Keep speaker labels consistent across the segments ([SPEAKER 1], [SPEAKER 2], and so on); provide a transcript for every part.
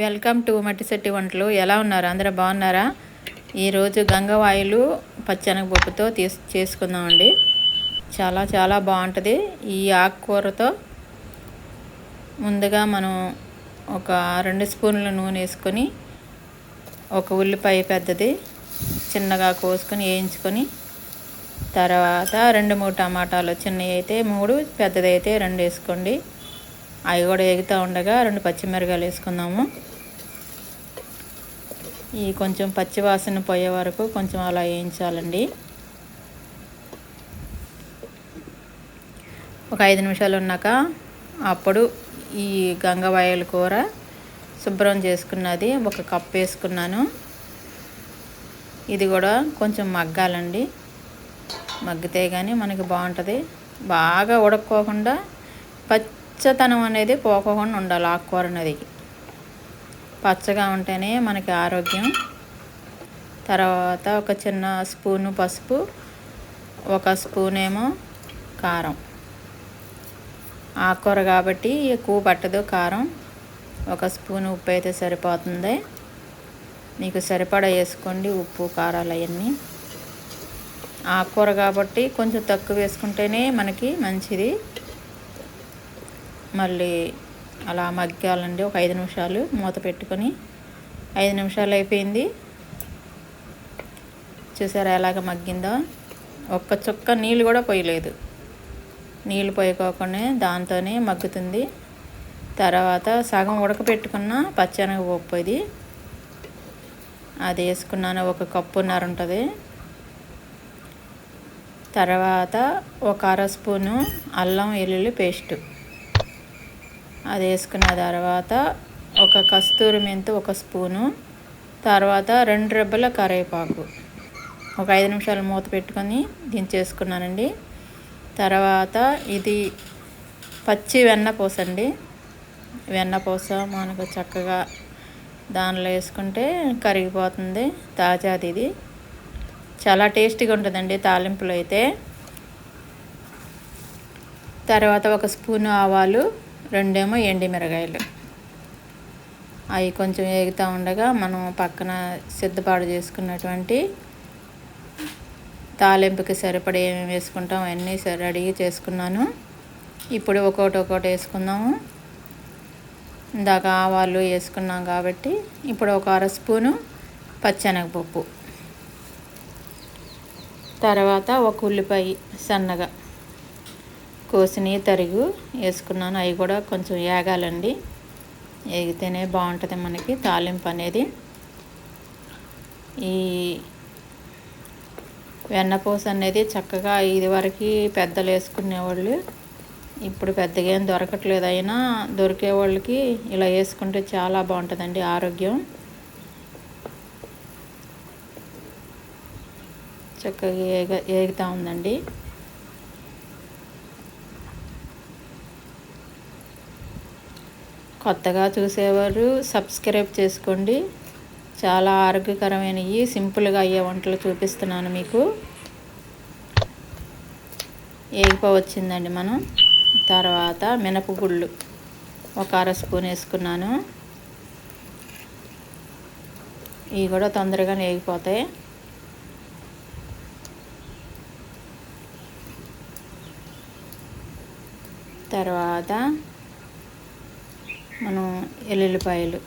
[SPEAKER 1] Welcome to మట్టిశెట్టి వంటలు. ఎలా ఉన్నారు? అందరూ బాగున్నారా? ఈరోజు గంగవాయులు పచ్చనగపప్పుతో తీసు చేసుకుందామండి. చాలా చాలా బాగుంటుంది. ఈ ఆకుకూరతో ముందుగా మనం ఒక రెండు స్పూన్ల నూనె వేసుకొని ఒక ఉల్లిపాయ పెద్దది చిన్నగా కోసుకొని వేయించుకొని తర్వాత రెండు మూడు టమాటాలు చిన్నవి అయితే మూడు పెద్దది అయితే రెండు వేసుకోండి. అవి కూడా ఎగుతూ ఉండగా రెండు పచ్చిమిరకాయలు వేసుకుందాము. ఈ కొంచెం పచ్చి వాసన పోయే వరకు కొంచెం అలా వేయించాలండి. ఒక ఐదు నిమిషాలు ఉన్నాక అప్పుడు ఈ గంగవాయల కూర శుభ్రం చేసుకున్నది ఒక కప్ వేసుకున్నాను. ఇది కూడా కొంచెం మగ్గాలండి. మగ్గితే కానీ మనకి బాగుంటుంది. బాగా ఉడక్కోకుండా పచ్చతనం అనేది పోకోకుండా ఉండాలి ఆకుకూర అనేది. పచ్చగా ఉంటేనే మనకి ఆరోగ్యం. తర్వాత ఒక చిన్న స్పూను పసుపు ఒక స్పూన్ ఏమో కారం. ఆకుకూర కాబట్టి ఎక్కువ పట్టదు కారం. ఒక స్పూన్ ఉప్పు అయితే సరిపోతుంది. మీకు సరిపడా వేసుకోండి ఉప్పు కారాలు అవన్నీ. ఆకుకూర కాబట్టి కొంచెం తక్కువ వేసుకుంటేనే మనకి మంచిది. మళ్ళీ అలా మగ్గాలండి. ఒక ఐదు నిమిషాలు మూత పెట్టుకొని ఐదు నిమిషాలు అయిపోయింది. చూసారా ఎలాగ మగ్గిందో? ఒక్క చుక్క నీళ్ళు కూడా పోయలేదు. నీళ్ళు పోయకోకుండా దాంతోనే మగ్గుతుంది. తర్వాత సగం ఉడకపెట్టుకున్న పప్పు ఇది. అది వేసుకున్నాను. ఒక కప్పున్నర ఉంటుంది. తర్వాత ఒక అర స్పూను అల్లం వెల్లుల్లి పేస్టు. అది వేసుకున్న తర్వాత ఒక కస్తూరి మెంతు ఒక స్పూను తర్వాత రెండు రెబ్బల కరివేపాకు. ఒక ఐదు నిమిషాలు మూత పెట్టుకొని దించేసుకున్నానండి. తర్వాత ఇది పచ్చి వెన్నపూస అండి. వెన్నపూస మనకు చక్కగా దానిలో వేసుకుంటే కరిగిపోతుంది తాజాది ఇది. చాలా టేస్టీగా ఉంటుందండి తాలింపులు అయితే. తర్వాత ఒక స్పూను ఆవాలు రెండేమో ఎండి మిరగాయలు. అవి కొంచెం వేగుతూ ఉండగా మనం పక్కన సిద్ధపాటు చేసుకున్నటువంటి తాలింపుకి సరిపడే ఏమేమి వేసుకుంటాం అవన్నీ రెడీ చేసుకున్నాను. ఇప్పుడు ఒక్కొక్కటి ఒక్కోటి వేసుకుందాము. ఇందాక ఆవాలు వేసుకున్నాం కాబట్టి ఇప్పుడు ఒక అర స్పూను పచ్చెనగపప్పు. తర్వాత ఒక ఉల్లిపాయ సన్నగా కోసిన తరుగు వేసుకున్నాను. అవి కూడా కొంచెం ఏగాలండి. ఏగితేనే బాగుంటుంది మనకి తాలింపు అనేది. ఈ వెన్నపూస అనేది చక్కగా ఇదివరకు పెద్దలు వేసుకునేవాళ్ళు. ఇప్పుడు పెద్దగా ఏం దొరకట్లేదు. అయినా దొరికే వాళ్ళకి ఇలా వేసుకుంటే చాలా బాగుంటుందండి ఆరోగ్యం. చక్కగా ఏగ ఏగుతూ ఉందండి. కొత్తగా చూసేవారు సబ్స్క్రైబ్ చేసుకోండి. చాలా ఆరోగ్యకరమైనవి సింపుల్గా అయ్యే వంటలు చూపిస్తున్నాను మీకు. ఏగిపోవచ్చిందండి మనం. తర్వాత మినపగుళ్ళు. ఒక అర స్పూన్ వేసుకున్నాను. ఇవి కూడా తొందరగా వేగిపోతాయి తర్వాత మనం ఎల్లుల్లిపాయలు.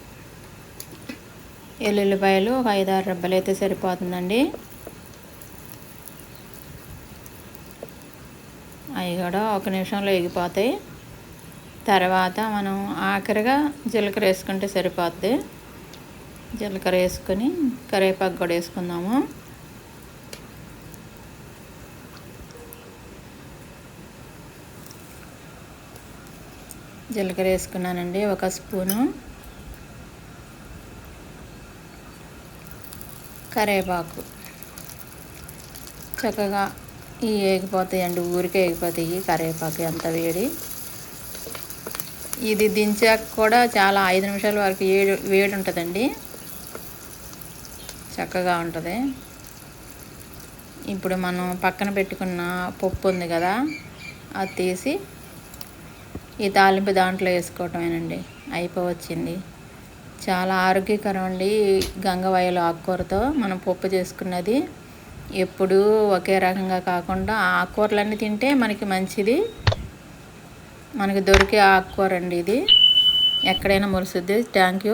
[SPEAKER 1] ఎల్లుల్లిపాయలు ఒక ఐదారు రెబ్బలు అయితే సరిపోతుందండి. అవి కూడా ఒక నిమిషంలో ఎగిపోతాయి. తర్వాత మనం ఆఖరిగా జీలకర్ర వేసుకుంటే సరిపోద్ది. జీలకర్ర వేసుకొని కరివేపాకు కూడా వేసుకుందాము. జీలకర్ర వేసుకున్నానండి ఒక స్పూను. కరేపాకు. చక్కగా ఈ ఏగిపోతాయండి ఊరికే వేగిపోతాయి కరేపాకు ఎంత వేడి. ఇది దించాక కూడా చాలా ఐదు నిమిషాల వరకు వేడి వేడి ఉంటుందండి. చక్కగా ఉంటుంది. ఇప్పుడు మనం పక్కన పెట్టుకున్న పప్పు ఉంది కదా అది తీసి ఈ తాలింపు దాంట్లో వేసుకోవటమేనండి. అయిపోవచ్చింది. చాలా ఆరోగ్యకరం అండి గంగవాయలు ఆకుకూరతో మనం పప్పు చేసుకున్నది. ఎప్పుడూ ఒకే రకంగా కాకుండా ఆకుకూరలన్నీ తింటే మనకి మంచిది. మనకి దొరికే ఆకుకూర అండి ఇది. ఎక్కడైనా మురుసుద్ది. Thank you